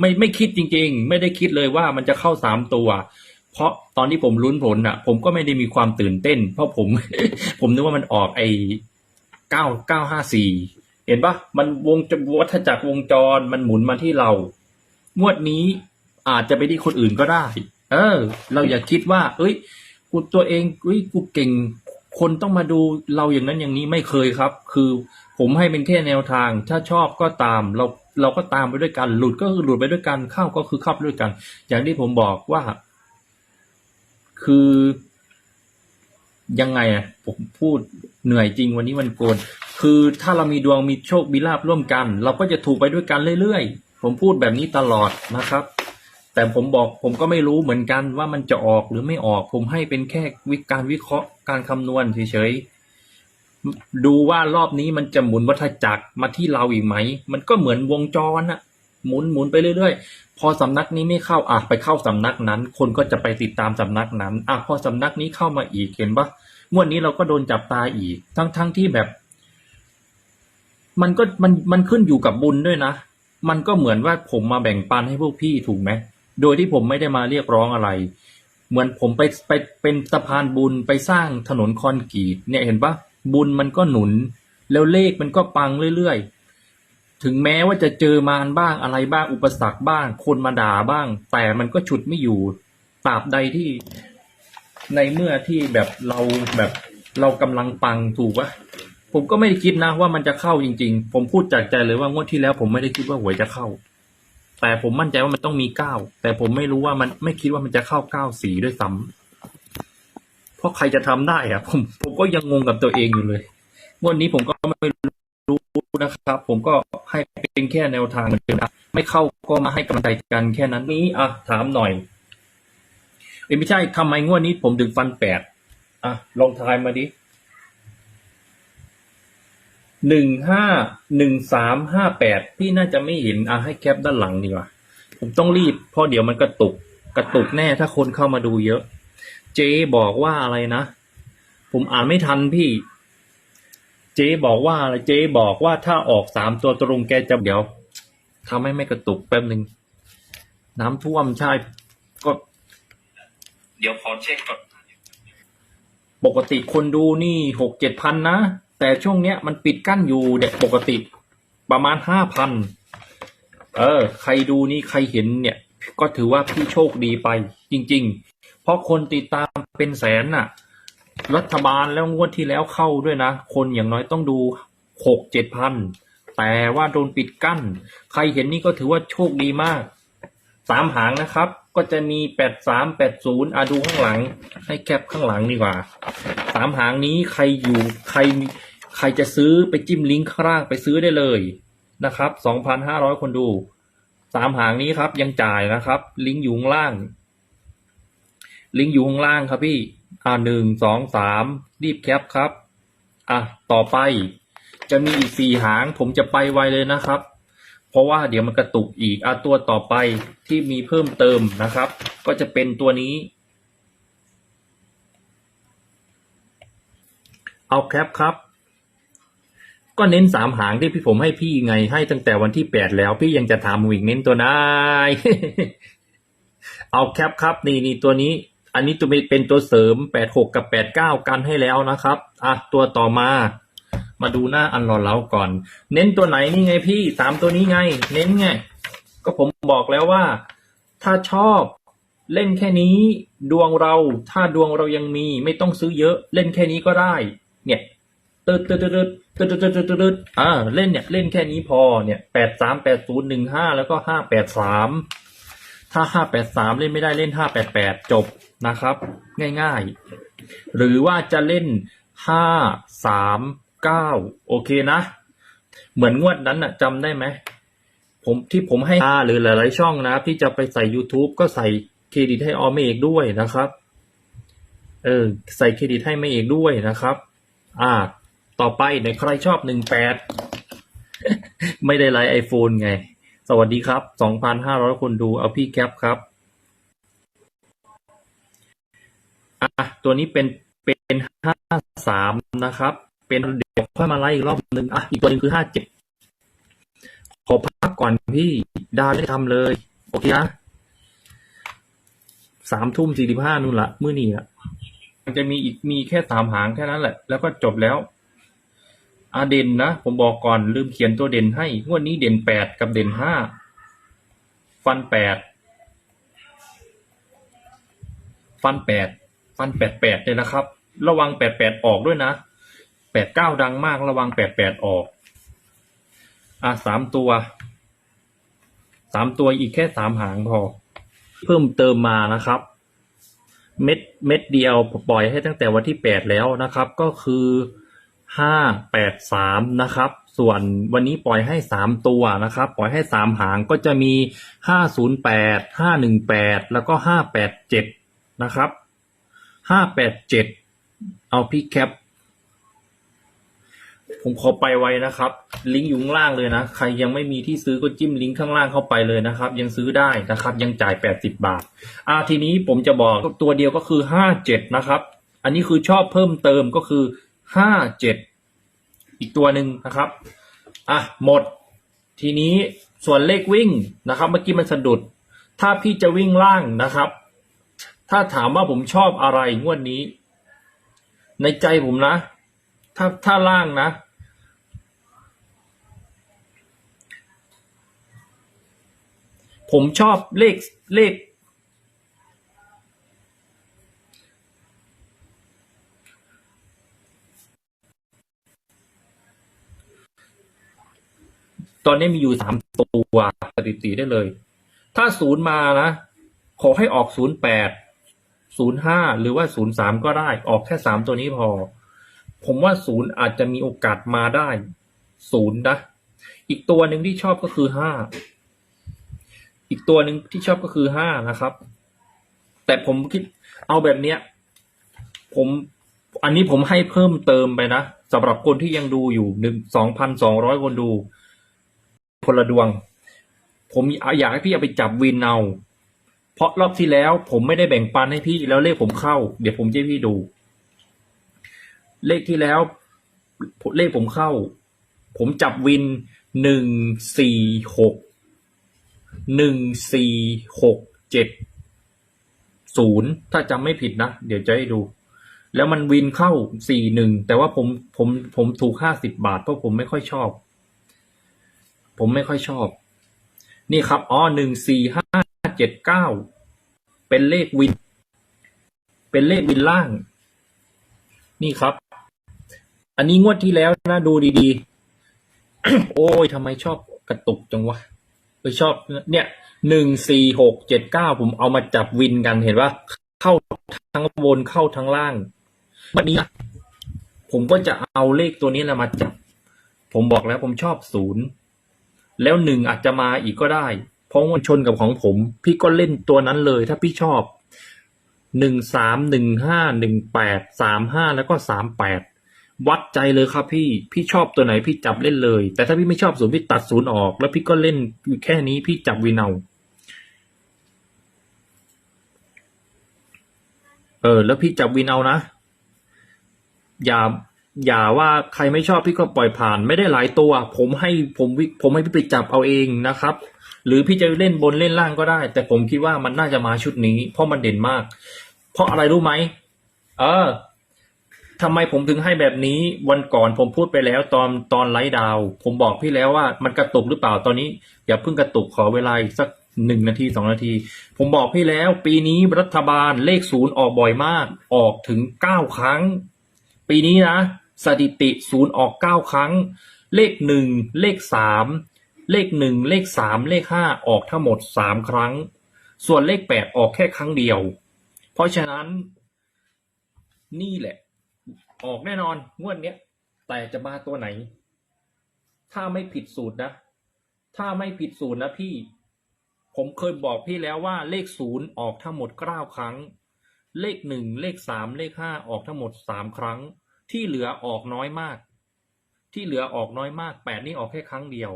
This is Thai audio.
ไม่ไม่คิดจริง ๆ ไม่ได้คิดเลยว่ามันจะเข้าสามตัว เพราะตอนที่ผมลุ้นผลอะ ผมก็ไม่ได้มีความตื่นเต้น เพราะผม ผมนึกว่ามันออกไอ้เก้าเก้าห้าสี่เห็นปะมันวงจวัฏจักรวงจรมันหมุนมาที่เรา งวดนี้อาจจะไปที่คนอื่นก็ได้ เออ เราอย่าคิดว่า เอ้ย กูตัวเองเอ้ยกูเก่ง คนต้องมาดูเราอย่างนั้นอย่างนี้ไม่เคยครับ คือผมให้เป็นแค่แนวทาง ถ้าชอบก็ตาม เรา เราก็ตามไปด้วยกัน หลุดก็คือหลุดไปด้วยกันเข้าก็คือเข้าไปด้วยกัน อย่างที่ผมบอกว่า คือยังไงอะผมพูดเหนื่อยจริงวันนี้วันโกน คือถ้าเรามีดวงมีโชคมีลาบร่วมกัน เราก็จะถูกไปด้วยกันเรื่อยๆ ผมพูดแบบนี้ตลอดนะครับ แต่ผมบอกผมก็ไม่รู้เหมือนกันว่ามันจะออกหรือไม่ออก ผมให้เป็นแค่วิการวิเคราะห์การคำนวณเฉยๆ ดูว่ารอบนี้มันจะหมุนวัฏจักรมาที่เราอีกไหม มันก็เหมือนวงจรอะหมุนหมุนไปเรื่อยๆ พอสำนักนี้ไม่เข้าอะไปเข้าสำนักนั้น คนก็จะไปติดตามสำนักนั้นอะพอสำนักนี้เข้ามาอีกเห็นปะงวดนี้เราก็โดนจับตาอีก ทั้งๆที่แบบ มันก็มันมันขึ้นอยู่กับบุญด้วยนะ มันก็เหมือนว่าผมมาแบ่งปันให้พวกพี่ถูกไหมโดยที่ผมไม่ได้มาเรียกร้องอะไร เหมือนผมไปไปเป็นสะพานบุญไปสร้างถนนคอนกรีตเนี่ยเห็นปะ บุญมันก็หนุน แล้วเลขมันก็ปังเรื่อยๆ ถึงแม้ว่าจะเจอมารบ้างอะไรบ้างอุปสรรคบ้าง คนมาด่าบ้าง แต่มันก็ฉุดไม่อยู่ตราบใดที่ในเมื่อที่แบบเราแบบเรากำลังปังถูกปะผมก็ไม่ได้คิดนะว่ามันจะเข้าจริง ๆ ผมพูดจากใจเลยว่างวดที่แล้ว ผมไม่ได้คิดว่าหวยจะเข้า แต่ผมมั่นใจว่ามันต้องมีเก้าแต่ผมไม่รู้ว่ามันไม่คิดว่ามันจะเข้าเก้าสีด้วยซ้ำ เพราะใครจะทำได้อะผมผมก็ยังงงกับตัวเองอยู่เลยงวดนี้ผมก็ไม่รู้นะครับ ผมก็ให้เป็นแค่แนวทางเหมือนเดิมนะไม่เข้าก็มาให้กำลังใจกันแค่นั้นนี้อะถามหน่อยเอ้ไม่ใช่ทำไมงวดนี้ผมถึงฟันแปดอะลองทายมาดิหนึ่งห้าหนึ่งสามห้าแปดพี่น่าจะไม่เห็นอะให้แคปด้านหลังดีกว่า ผมต้องรีบเพราะเดี๋ยวมันกระตุก กระตุกแน่ถ้าคนเข้ามาดูเยอะ เจ๊บอกว่าอะไรนะ ผมอ่านไม่ทันพี่ เจ๊บอกว่าอะไรเจ๊บอกว่าถ้าออกสามตัวตรงแกจะเดี๋ยวทำให้ไม่กระตุกแป๊บหนึ่งน้ำท่วมใช่ก็เดี๋ยวขอเช็คก่อนปกติคนดูนี่หกเจ็ดพันนะ แต่ช่วงเนี้ยมันปิดกั้นอยู่เด็กปกติประมาณห้าพันเออ ใครดูนี่ใครเห็นเนี่ย ก็ถือว่าพี่โชคดีไปจริง ๆ ราะคนติดตามเป็นแสนน่ะ รัฐบาลแล้วงวดที่แล้วเข้าด้วยนะ คนอย่างน้อยต้องดูหกเจ็ดพัน แต่ว่าโดนปิดกั้น ใครเห็นนี่ก็ถือว่าโชคดีมาก สามหางนะครับ ก็จะมีแปดสามแปดศูนย์อะดูข้างหลัง ให้แคปข้างหลังดีกว่า สามหางนี้ใครอยู่ใครมีใครจะซื้อไปจิ้มลิงก์ข้างล่างไปซื้อได้เลยนะครับสองพันห้าร้อยคนดู สามหางนี้ครับยังจ่ายนะครับ ลิงก์อยู่ข้างล่าง ลิงก์อยู่ข้างล่างครับพี่ อ่าหนึ่งสองสามรีบแคปครับ อะต่อไป จะมีอีกสี่หาง ผมจะไปไวเลยนะครับ เพราะว่าเดี๋ยวมันกระตุกอีกอะตัวต่อไปที่มีเพิ่มเติมนะครับ ก็จะเป็นตัวนี้ เอาแคปครับก็เน้นสามหางที่พี่ผมให้พี่ไงให้ตั้งแต่วันที่แปดแล้วพี่ยังจะถามอีกเน้นตัวนาย เอาแคปครับนี่นี่ตัวนี้ อันนี้ตัวเป็นตัวเสริม86กับ89กันให้แล้วนะครับอะตัวต่อมา มาดูหน้าอันรล่อเล้าก่อน เน้นตัวไหนนี่ไงพี่สามตัวนี้ไง เน้นไง ก็ผมบอกแล้วว่า ถ้าชอบเล่นแค่นี้ดวงเรา ถ้าดวงเรายังมี ไม่ต้องซื้อเยอะ เล่นแค่นี้ก็ได้ เนี่ยตืดตืดตืดตืดตืดตืดตืดอ่าเล่นเนี่ยเล่นแค่นี้พอเนี่ยแปดสามแปดศูนย์หนึ่งห้าแล้วก็ห้าแปดสาม ถ้าห้าแปดสามเล่นไม่ได้เล่นห้าแปดแปดจบนะครับ ง่ายๆ หรือว่าจะเล่นห้าสามเก้าโอเคนะ เหมือนงวดนั้นน่ะจำได้ไหมผมที่ผมให้อาหรือหลายๆช่องนะครับที่จะไปใส่ YouTube ก็ใส่เครดิตให้ออมเอกด้วยนะครับเออใส่เครดิตให้ไม่เอกด้วยนะครับ อ่า ต่อไปในใครชอบหนึ่งแปดไม่ได้ไลฟ์ไอโฟนไง สวัสดีครับสองพันห้าร้อยคนดูเอาพี่แคปครับ อะ ตัวนี้เป็นเป็นห้าสามนะครับ เป็นเดี๋ยวค่อยมาไล่อีกรอบหนึ่งอะ อีกตัวหนึ่งคือห้าเจ็ดขอพักก่อนพี่ดาวไม่ได้ทำเลย โอเคนะสามทุ่มสี่สิบห้านู่นละ มื้อนี้ละมันจะมีอีกมีแค่สามหางแค่นั้นแหละ แล้วก็จบแล้ว อาเด่นนะ ผมบอกก่อน ลืมเขียนตัวเด่นให้ งวดนี้เด่นแปดกับเด่นห้า ฟันแปด ฟันแปด ฟันแปดแปดเลยนะครับ ระวังแปดแปดออกด้วยนะ แปดเก้าดังมากระวังแปดแปดออก อะสามตัว สามตัวอีกแค่สามหางพอ เพิ่มเติมมานะครับเม็ดเม็ดเดียวปล่อยให้ตั้งแต่วันที่แปดแล้วนะครับ ก็คือ ห้าแปดสามนะครับ ส่วนวันนี้ปล่อยให้สามตัวนะครับ ปล่อยให้สามหางก็จะมีห้าศูนย์แปดห้าหนึ่งแปดแล้วก็ห้าแปดเจ็ดนะครับห้าแปดเจ็ดเอาพี่แคป ผมขอไปไว้นะครับ ลิงก์อยู่ข้างล่างเลยนะ ใครยังไม่มีที่ซื้อก็จิ้มลิงก์ข้างล่างเข้าไปเลยนะครับ ยังซื้อได้นะครับ ยังจ่ายแปดสิบบาท อ่าทีนี้ผมจะบอกตัวเดียวก็คือห้าเจ็ดนะครับ อันนี้คือชอบเพิ่มเติมก็คือ ห้าเจ็ดอีกตัวหนึ่งนะครับอะหมด ทีนี้ส่วนเลขวิ่งนะครับเมื่อกี้มันสะดุด ถ้าพี่จะวิ่งล่างนะครับ ถ้าถามว่าผมชอบอะไรงวดนี้ ในใจผมนะ ถ้าถ้าล่างนะ ผมชอบเลขเลข ตอนนี้มีอยู่สามตัวสถิติได้เลย ถ้าศูนย์มานะ ขอให้ออกศูนย์แปดศูนย์ห้าหรือว่าศูนย์สามก็ได้ ออกแค่สามตัวนี้พอ ผมว่าศูนย์อาจจะมีโอกาสมาได้ศูนย์นะ อีกตัวหนึ่งที่ชอบก็คือห้าอีกตัวหนึ่งที่ชอบก็คือห้านะครับ แต่ผมคิดเอาแบบเนี้ย ผมอันนี้ผมให้เพิ่มเติมไปนะสำหรับคนที่ยังดูอยู่หนึ่งสองพันสองร้อยคนดู คนละดวง ผมอยากให้พี่เอาไปจับวินเอา เพราะรอบที่แล้วผมไม่ได้แบ่งปันให้พี่แล้วเลขผมเข้า เดี๋ยวผมจะพี่ดู เลขที่แล้วเลขผมเข้า ผมจับวินหนึ่งสี่หกหนึ่งสี่หกเจ็ดศูนย์ถ้าจำไม่ผิดนะ เดี๋ยวจะให้ดู แล้วมันวินเข้าสี่หนึ่งแต่ว่าผมผมผมถูกห้าสิบบาทเพราะผมไม่ค่อยชอบ ผมไม่ค่อยชอบ นี่ครับอ๋อหนึ่งสี่ห้าเจ็ดเก้าเป็นเลขวิน เป็นเลขวินล่าง นี่ครับ อันนี้งวดที่แล้วนะดูดีๆ โอ้ยทำไมชอบกระตุกจังวะไปชอบ เนี่ยหนึ่งสี่หกเจ็ดเก้าผมเอามาจับวินกันเห็นปะเข้าทั้งบนเข้าทั้งล่าง วันนี้ ผมก็จะเอาเลขตัวนี้แหละมาจับ ผมบอกแล้วผมชอบศูนย์ แล้วหนึ่งอาจจะมาอีกก็ได้ เพราะมันชนกับของผม พี่ก็เล่นตัวนั้นเลย ถ้าพี่ชอบหนึ่งสามหนึ่งห้าหนึ่งแปดสามห้าแล้วก็สามแปดวัดใจเลยครับพี่ พี่ชอบตัวไหนพี่จับเล่นเลย แต่ถ้าพี่ไม่ชอบศูนย์พี่ตัดศูนย์ออก แล้วพี่ก็เล่นแค่นี้พี่จับวินเอาเออ แล้วพี่จับวินเอานะ อย่า อย่าว่าใครไม่ชอบพี่ก็ปล่อยผ่านไม่ได้หลายตัว ผมให้ผมวิผมให้พี่ไปจับเอาเองนะครับ หรือพี่จะเล่นบนเล่นล่างก็ได้ แต่ผมคิดว่ามันน่าจะมาชุดนี้ เพราะมันเด่นมาก เพราะอะไรรู้ไหมเออทำไมผมถึงให้แบบนี้วันก่อนผมพูดไปแล้วตอนตอนไลฟ์ดาว ผมบอกพี่แล้วว่ามันกระตุกหรือเปล่าตอนนี้ อย่าเพิ่งกระตุกขอเวลาอีกสักหนึ่งนาทีสองนาที ผมบอกพี่แล้วปีนี้รัฐบาลเลขศูนย์ออกบ่อยมาก ออกถึงเก้าครั้ง ปีนี้นะ สถิติศูนย์ออกเก้าครั้ง เลขหนึ่งเลขสามเลขหนึ่งเลขสามเลขห้าออกทั้งหมดสามครั้ง ส่วนเลขแปดออกแค่ครั้งเดียว เพราะฉะนั้น นี่แหละ ออกแน่นอนงวดเนี้ยแต่จะมาตัวไหน ถ้าไม่ผิดสูตรนะ ถ้าไม่ผิดสูตรนะพี่ ผมเคยบอกพี่แล้วว่าเลขศูนย์ออกทั้งหมดเก้าครั้ง เลขหนึ่งเลขสามเลขห้าออกทั้งหมดสามครั้ง ที่เหลือออกน้อยมาก ที่เหลือออกน้อยมาก แปดนี่ออกแค่ครั้งเดียว